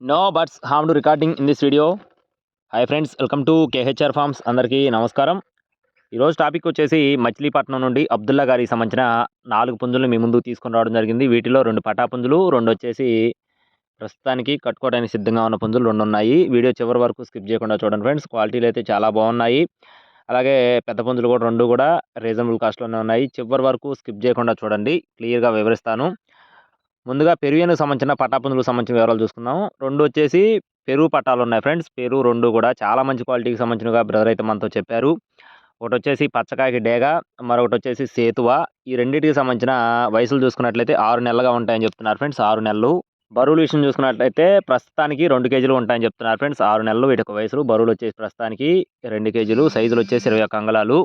No birds harm to recording in this video hi friends welcome to KHR farms అందరికీ నమస్కారం. ఈరోజు topic వచ్చేసి మచిలీపట్నం నుండి అబ్దుల్లా గారికి సంబంధించిన నాలుగు పుంజులను మీ ముందు తీసుకుని రావడం జరిగింది. వీటిలో రెండు పటా పుంజులు రెండు వచ్చేసి ప్రస్తుతానికి కట్టుకోవడానికి సిద్ధంగా ఉన్న పుంజులు రెండు ఉన్నాయి. వీడియో చివరి వరకు స్కిప్ చేయకుండా చూడండి ఫ్రెండ్స్ క్వాలిటీలు అయితే చాలా బాగున్నాయి. అలాగే పెద్ద పుంజులు కూడా రెండు కూడా రీజనబుల్ కాస్ట్లోనే ఉన్నాయి. చివరి వరకు స్కిప్ చేయకుండా చూడండి. క్లియర్గా వివరిస్తాను. ముందుగా పెరుగు సంబంధించిన పట్టాపుందులకు సంబంధించిన వివరాలు చూసుకుందాం రెండు వచ్చేసి పెరుగు పట్టాలు ఉన్నాయి ఫ్రెండ్స్. పెరుగు రెండు కూడా చాలా మంచి క్వాలిటీకి సంబంధించినగా బ్రదర్ అయితే మనతో చెప్పారు. ఒకటి వచ్చేసి పచ్చకాయకి డేగ మరొకటి వచ్చేసి సేతువ. ఈ రెండింటికి సంబంధించిన వయసులు చూసుకున్నట్లయితే ఆరు నెలలుగా ఉంటాయని చెప్తున్నారు ఫ్రెండ్స్. ఆరు నెలలు. బరువుల విషయం చూసుకున్నట్లయితే ప్రస్తుతానికి రెండు కేజీలు ఉంటాయని చెప్తున్నారు ఫ్రెండ్స్. ఆరు నెలలు వీటి యొక్క వయసులు. బరువులు వచ్చేసి ప్రస్తుతానికి రెండు కేజీలు. సైజులు వచ్చేసి ఇరవై ఒక్క అంగళాలు.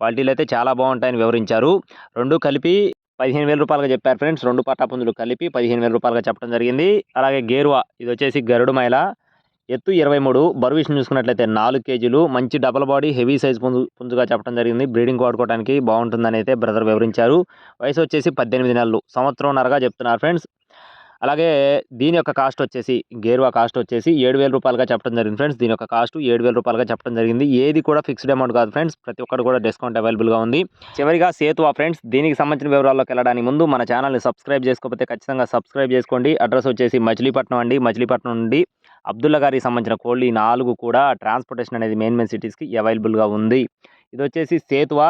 క్వాలిటీలు అయితే చాలా బాగుంటాయని వివరించారు. రెండు కలిపి పదిహేను వేల రూపాయలుగా చెప్పారు ఫ్రెండ్స్. రెండు పట్టాపుంజులు కలిపి పదిహేను వేల రూపాయలుగా చెప్పడం జరిగింది. అలాగే గేరువా ఇది వచ్చేసి గరుడు మైల. ఎత్తు ఇరవై మూడు బరువు విషయం చూసుకున్నట్లయితే నాలుగు కేజీలు. మంచి డబల్ బాడీ హెవీ సైజ్ పుంజు పుంజుగా చెప్పడం జరిగింది. బ్రీడింగ్ వాడుకోవడానికి బాగుంటుందని అయితే బ్రదర్ వివరించారు. వయసు వచ్చేసి పద్దెనిమిది నెలలు సంవత్సరంన్నరగా చెప్తున్నారు ఫ్రెండ్స్. అలాగే దీని యొక్క కాస్ట్ వచ్చేసి గేరువా కాస్ట్ వచ్చేసి ఏడు వేల రూపాయలుగా చెప్పడం జరిగింది ఫ్రెండ్స్. దీని యొక్క కాస్ట్ ఏడు వేల రూపాయలుగా చెప్పడం జరిగింది. ఏది కూడా ఫిక్స్డ్ అమౌంట్ కాదు ఫ్రెండ్స్. ప్రతి ఒక్కటి కూడా డిస్కౌంట్ అవైలబుల్గా ఉంది. చివరిగా సేతువా ఫ్రెండ్స్ దీనికి సంబంధించిన వివరాల్లోకి వెళ్ళడానికి ముందు మన ఛానల్ని సబ్స్క్రైబ్ చేసుకోకపోతే ఖచ్చితంగా సబ్స్క్రైబ్ చేసుకోండి. అడ్రస్ వచ్చేసి మచిలీపట్నం అండి. మచిలీపట్నం నుండి అబ్దుల్లా గారికి సంబంధించిన కోళ్ళు ఈ నాలుగు కూడా ట్రాన్స్పోర్టేషన్ అనేది మెయిన్ మెయిన్ సిటీస్కి అవైలబుల్గా ఉంది. ఇది వచ్చేసి సేతువా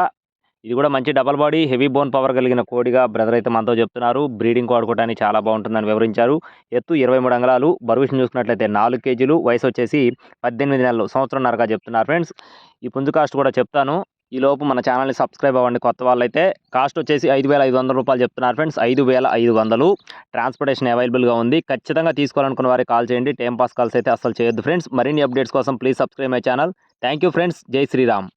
ఇది కూడా మంచి double body heavy bone power కలిగిన కోడిగా బ్రదర్ అయితే మనతో చెప్తున్నారు. బ్రీడింగ్ వాడుకోవడానికి చాలా బాగుంటుందని వివరించారు. ఎత్తు ఇరవై మూడు అంగళాలు బరువుషన్ చూసుకున్నట్లయితే నాలుగు కేజీలు వయసు వచ్చేసి పద్దెనిమిది నెలలు సంవత్సరంన్నరగా చెప్తున్నారు ఫ్రెండ్స్ ఈ పుంజు కాస్ట్ కూడా చెప్తాను. ఈ లోపు మన ఛానల్ని సబ్స్క్రైబ్ అవ్వండి కొత్త వాళ్ళైతే. కాస్ట్ వచ్చేసి ఐదు వేల ఐదు వందల రూపాయలు చెప్తున్నారు ఫ్రెండ్స్ ఐదు వేల ఐదు వందలు. ట్రాన్స్పోర్టేషన్ అవైలబుల్గా ఉంది. ఖచ్చితంగా తీసుకోవాలనుకున్న వారికి కాల్ చేయండి. టైం పాస్ కాల్స్ అయితే అసలు చేయొద్దు ఫ్రెండ్స్ మరిన్ని అప్డేట్స్ కోసం please subscribe my channel thank you friends జై శ్రీరామ్